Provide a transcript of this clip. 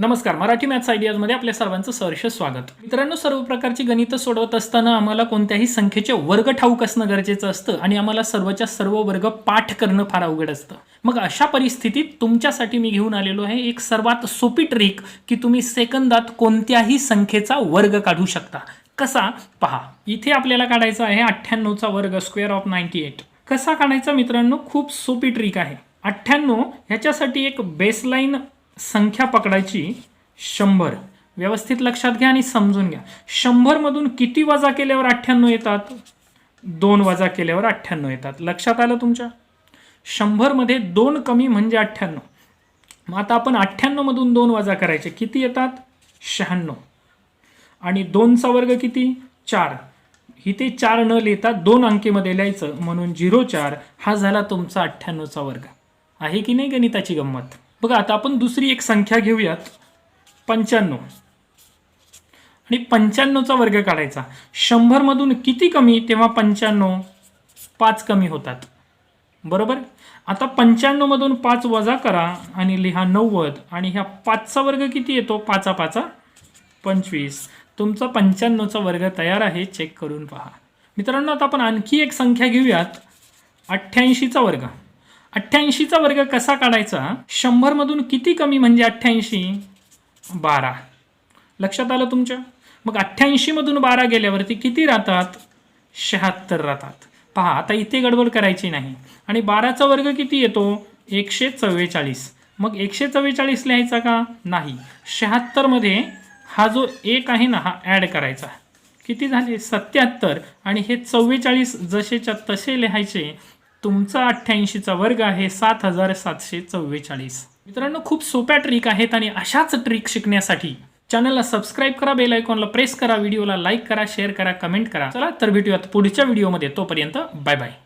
नमस्कार मराठी मॅथ्स आयडियाजमध्ये आपल्या सर्वांचं सहर्ष स्वागत. मित्रांनो सर्व प्रकारची गणितं सोडवत असताना आम्हाला कोणत्याही संख्येचे वर्ग ठाऊक असणं गरजेचं असतं आणि आम्हाला सर्वच्या सर्व वर्ग पाठ करणं फार अवघड असतं. मग अशा परिस्थितीत तुमच्यासाठी मी घेऊन आलेलो आहे एक सर्वात सोपी ट्रिक की तुम्ही सेकंदात कोणत्याही संख्येचा वर्ग काढू शकता. कसा? पहा इथे आपल्याला काढायचा आहे अठ्ठ्याण्णवचा वर्ग स्क्वेअर ऑफ नाईन्टी एट. कसा काढायचा मित्रांनो? खूप सोपी ट्रिक आहे. अठ्ठ्याण्णव ह्याच्यासाठी एक बेसलाईन संख्या पकडायची? शंभर. व्यवस्थित लक्षात घ्या आणि समजून घ्या. शंभरमधून किती वजा केल्यावर अठ्ठ्याण्णव येतात? दोन वजा केल्यावर अठ्ठ्याण्णव येतात. लक्षात आलं तुमच्या? शंभरमध्ये दोन कमी म्हणजे अठ्ठ्याण्णव. मग आता आपण अठ्ठ्याण्णवमधून दोन वजा करायचे. किती येतात? शहाण्णव. आणि दोनचा वर्ग किती? चार. इथे चार न लिहिता दोन अंकीमध्ये लिहायचं. म्हणून झिरो चार हा झाला तुमचा अठ्ठ्याण्णवचा वर्ग. आहे की नाही गणिताची गंमत? बघा आता आपण दुसरी एक संख्या घेऊयात. पंच्याण्णव. आणि पंच्याण्णवचा वर्ग काढायचा. शंभरमधून किती कमी तेव्हा पंच्याण्णव पाच कमी होतात. बरोबर? आता पंच्याण्णवमधून पाच वजा करा आणि लिहा नव्वद. आणि ह्या पाचचा वर्ग किती येतो? पाचा पाचा पंचवीस. तुमचा पंच्याण्णवचा वर्ग तयार आहे चेक करून पहा. मित्रांनो आता आपण आणखी एक संख्या घेऊयात. अठ्ठ्याऐंशीचा वर्ग. अठ्ठ्याऐंशीचा वर्ग कसा काढायचा? शंभरमधून किती कमी म्हणजे अठ्ठ्याऐंशी? बारा. लक्षात आलं तुमच्या? मग अठ्ठ्याऐंशीमधून बारा गेल्यावरती किती राहतात? शहात्तर राहतात. पहा आता इथे गडबड करायची नाही. आणि बाराचा वर्ग किती येतो? एकशे चव्वेचाळीस. मग एकशे चव्वेचाळीस लिहायचा का? नाही. शहात्तरमध्ये हा जो एक आहे ना हा ॲड करायचा. किती झाले? सत्याहत्तर. आणि हे चव्वेचाळीस जसेच्या तसे लिहायचे तुमचा अठ्ठ्याऐंशीचा वर्ग आहे सात हजार सातशे चव्वेचाळीस. मित्रांनो खूप सोप्या ट्रिक आहेत आणि अशाच ट्रिक शिकण्यासाठी चॅनलला सबस्क्राईब करा बेल आयकॉनला प्रेस करा व्हिडिओला लाईक करा शेअर करा कमेंट करा. चला तर भेटूयात पुढच्या व्हिडिओमध्ये तोपर्यंत बाय बाय